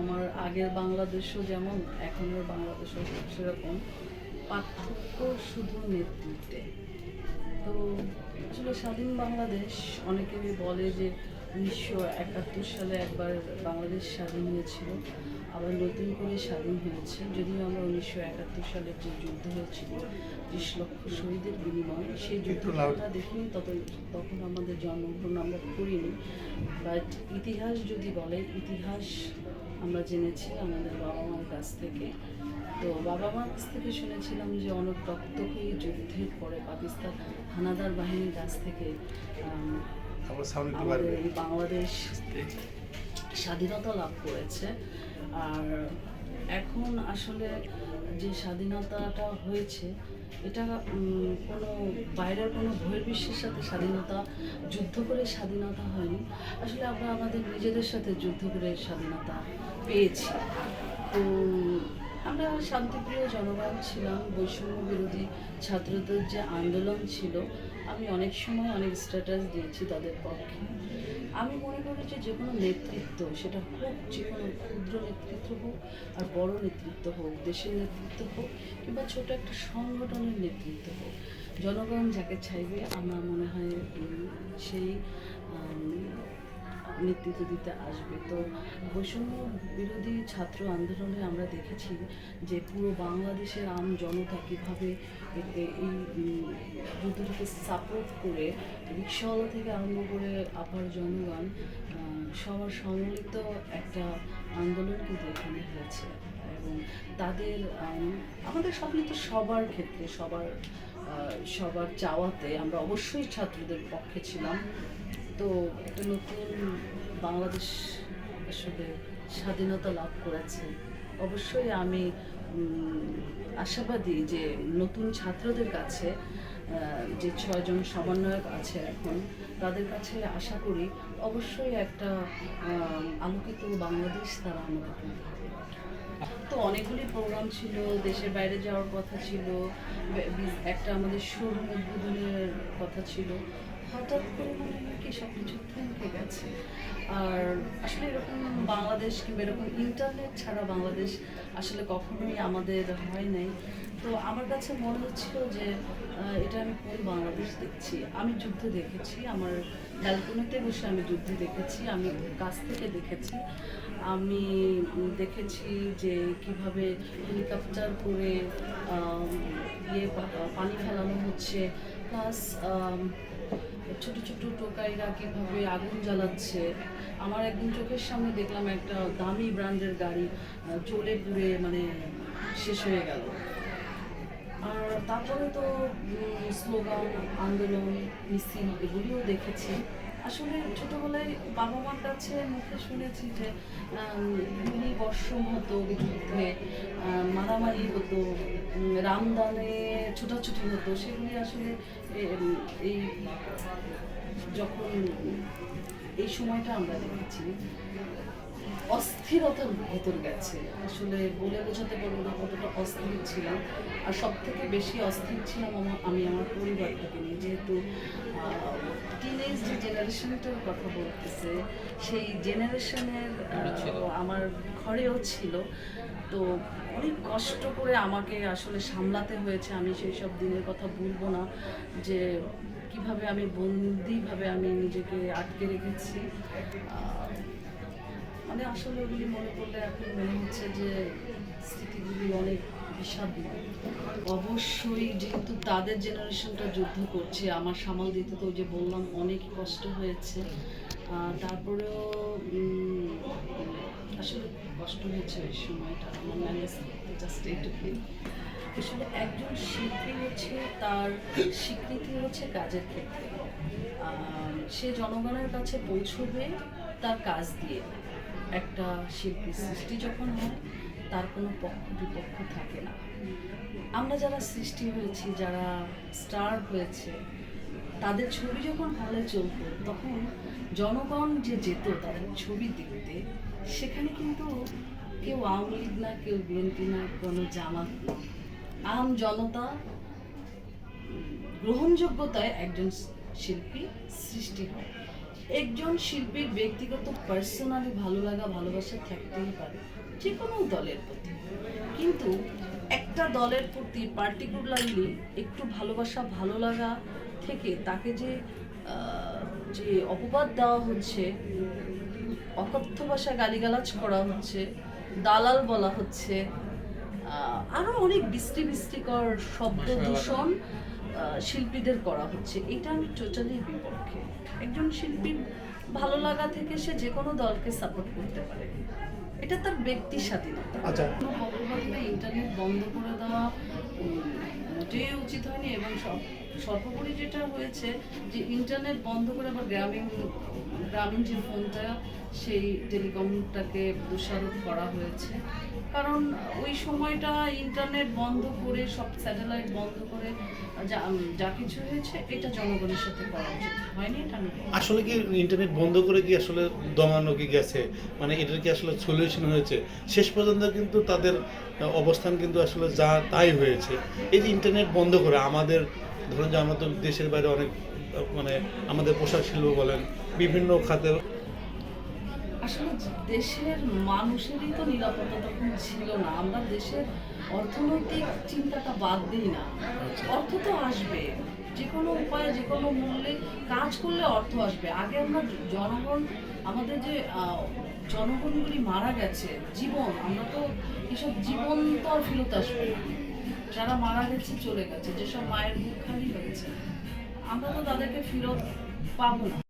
আমার আগের বাংলাদেশও যেমন এখনের বাংলাদেশও সেরকম। পার্থক্য শুধু নেতৃত্বে। তো আসলে স্বাধীন বাংলাদেশ অনেকে বলে যে উনিশশো একাত্তর সালে একবার বাংলাদেশ স্বাধীন হয়েছিল আবার নতুন করে স্বাধীন হয়েছে। যদিও আমরা উনিশশো একাত্তর সালের যে যুদ্ধ হয়েছিল ত্রিশ লক্ষ শহীদের বিনিময়ে সেই যুদ্ধটা দেখিনি তত তখন আমাদের জন্মগ্রহণ আমরা করিনি। বাট ইতিহাস যদি বলে ইতিহাস আমরা জেনেছি আমাদের বাবা মার কাছ থেকে। তো বাবা মার কাছ থেকে শুনেছিলাম যে অনেক রক্তক্ষয়ী যুদ্ধের পরে পাকিস্তান হানাদার বাহিনীর কাছ থেকে বাংলাদেশ স্বাধীনতা লাভ করেছে। আর এখন আসলে যে স্বাধীনতাটা হয়েছে এটা কোনো বাইরের কোনো বহির্বিশ্বের সাথে স্বাধীনতা যুদ্ধ করে স্বাধীনতা হয়নি। আসলে আমরা আমাদের নিজেদের সাথে যুদ্ধ করে স্বাধীনতা পেয়েছি। তো আমরা শান্তিপ্রিয় জনগণ ছিলাম, বৈষম্য বিরোধী ছাত্রদের যে আন্দোলন ছিল, আমি অনেক সময় অনেক স্ট্যাটাস দিয়েছি তাদের পক্ষে। আমি মনে করি যে যে কোনো নেতৃত্ব, সেটা হোক যে কোনো ক্ষুদ্র নেতৃত্ব হোক আর বড় নেতৃত্ব হোক, দেশের নেতৃত্ব হোক কিংবা ছোট একটা সংগঠনের নেতৃত্ব হোক, জনগণ যাকে চাইবে, আমার মনে হয় সেই নেতৃত্ব দিতে আসবে। তো বৈষম্য বিরোধী ছাত্র আন্দোলনে আমরা দেখেছি যে পুরো বাংলাদেশের আম জনতা কীভাবে এই যুদ্ধটাকে সাপোর্ট করে রিক্সাওয়ালা থেকে আরম্ভ করে আপার জনগণ সবার সম্মিলিত একটা আন্দোলন কিন্তু এখানে হয়েছে। এবং তাদের আম, আমাদের সম্মিলিত সবার ক্ষেত্রে সবার সবার চাওয়াতে আমরা অবশ্যই ছাত্রদের পক্ষে ছিলাম। তো একটা নতুন বাংলাদেশ আসলে স্বাধীনতা লাভ করেছে অবশ্যই আমি আশাবাদী যে নতুন ছাত্রদের কাছে যে ছয়জন সমন্বয়ক আছে এখন, তাদের কাছে আশা করি অবশ্যই একটা আলোকিত বাংলাদেশ তারা দেবে। তো অনেকগুলি প্রোগ্রাম ছিল, দেশের বাইরে যাওয়ার কথা ছিল একটা আমাদের শোরুম উদ্বোধনের কথা ছিল হঠাৎ করে মনে হয় কি সব কিছু গেছে। আর আসলে এরকম বাংলাদেশ কিংবা এরকম ইন্টারনেট ছাড়া বাংলাদেশ আসলে কখনোই আমাদের হয় নাই। তো আমার কাছে মনে হচ্ছিল যে এটা আমি কোন বাংলাদেশ দেখছি। আমি যুদ্ধ দেখেছি, আমার ব্যালকনিতে বসে আমি যুদ্ধ দেখেছি, আমি কাছ থেকে দেখেছি। আমি দেখেছি যে কীভাবে হেলিকপ্টার করে ইয়ে পানি ফেলানো হচ্ছে। প্লাস ছোট ছোট টোকাইরা কীভাবে আগুন জ্বালাচ্ছে? আমার একদিন চোখের সামনে দেখলাম একটা দামি ব্র্যান্ডের গাড়ি চলে ঘুরে মানে শেষ হয়ে গেল। আর তারপরে তো স্লোগান, আন্দোলন, মিছিল এগুলিও দেখেছি। আসলে ছোটবেলায় বাবা মার কাছে মুখে শুনেছি যে মিনি বর্ষণ হতো যুদ্ধে মারামারি হতো রামদানে ছোটাছুটি হতো, সেগুলি আসলে এই যখন এই সময়টা আমরা দেখেছি অস্থিরতার ভেতর গেছে। আসলে বলে বোঝাতে পারব না কতটা অস্থির ছিলাম। আর সব থেকে বেশি অস্থির ছিলাম আমার আমি আমার পরিবারটাকে নিয়ে। যেহেতু টিনেজ যে জেনারেশনটার কথা বলতেছে সেই জেনারেশনের আমার ঘরেও ছিল। তো অনেক কষ্ট করে আমাকে আসলে সামলাতে হয়েছে। আমি সেই সব দিনের কথা ভুলবো না যে কীভাবে আমি বন্দিভাবে আমি নিজেকে আটকে রেখেছি। মানে আসলে ওগুলি মনে করলে এখন মনে হচ্ছে যে স্মৃতিগুলি অনেক বিষাদময় অবশ্যই যেহেতু তাদের জেনারেশনটা যুদ্ধ করছে, আমার সামাল দিতে তো যে বললাম, অনেক কষ্ট হয়েছে। তারপরেও আসলে কষ্ট হয়েছে ওই সময়টা। আমার ম্যানেজ জাস্ট আসলে একজন শিল্পী হচ্ছে, তার স্বীকৃতি হচ্ছে কাজের ক্ষেত্রে। সে জনগণের কাছে পৌঁছবে তার কাজ দিয়ে। একটা শিল্পীর সৃষ্টি যখন হয়, তার কোনো পক্ষ, বিপক্ষ থাকে না। আমরা যারা সৃষ্টি হয়েছি, যারা স্টার হয়েছে, তাদের ছবি যখন হলে চলতো, তখন জনগণ যে যেত, তাদের ছবি দেখতে, সেখানে কিন্তু কেউ আওয়ামী লীগ না, কেউ বিএনপি না, কোনো জামাত আম জনতা গ্রহণযোগ্যতায় একজন শিল্পী সৃষ্টি হয়। একজন শিল্পীর ব্যক্তিগত পার্সোনালি ভালো লাগা ভালোবাসা থাকতেই পারে যে কোনো দলের প্রতি। কিন্তু একটা দলের প্রতি পার্টিকুলারলি একটু ভালোবাসা ভালো লাগা থেকে তাকে যে যে অপবাদ দেওয়া হচ্ছে অকথ্য ভাষায় গালিগালাজ করা হচ্ছে দালাল বলা হচ্ছে আরও অনেক বৃষ্টি বৃষ্টিকর শব্দ দূষণ শিল্পীদের করা হচ্ছে এটা আমি টোটালি বিপক্ষে। একজন শিল্পীর ভালো লাগা থেকে সে যে কোনো দলকে সাপোর্ট করতে পারে। এটা তার ব্যক্তি স্বাধীনতা। আচ্ছা। ইন্টারনেট বন্ধ করে দেওয়া মোটেই উচিত হয়নি এবং সব সর্বোপরি যেটা হয়েছে, যে ইন্টারনেট বন্ধ করে আবার গ্রামীণ গ্রামীণ যে ফোনটা সেই টেলিকমটাকে দোষারোপ করা হয়েছে। কারণ ওই সময়টা ইন্টারনেট বন্ধ করে, সব স্যাটেলাইট বন্ধ করে, যা যা কিছু হয়েছে, এটা জনগণের সাথে করা উচিত। হয়নি এটা আসলে কি ইন্টারনেট বন্ধ করে কি আসলে দমানো কি গেছে? মানে এটার কি আসলে সলিউশন হয়েছে? শেষ পর্যন্ত কিন্তু তাদের, অবস্থান কিন্তু আসলে যা, তাই হয়েছে। এই যে ইন্টারনেট বন্ধ করে, আমাদের ধরুন যে আমরা তো দেশের বাইরে অনেক মানে আমাদের পোশাক শিল্প বলেন বিভিন্ন খাতে আসলে দেশের মানুষেরই তো নিরাপত্তা তখন ছিল না। আমরা দেশের অর্থনৈতিক চিন্তাটা বাদ দিই না। অর্থ তো আসবে। যে কোনো উপায়ে যে কোনো মূল্যে কাজ করলে অর্থ আসবে। আগে আমরা জনগণ আমাদের যে জনগণগুলি মারা গেছে জীবন আমরা তো এসব জীবন তো আর ফেরত আসবে যারা মারা গেছে, চলে গেছে, যেসব মায়ের বুক খালি হয়েছে, আমরা তো তাদেরকে ফেরত পাবো না।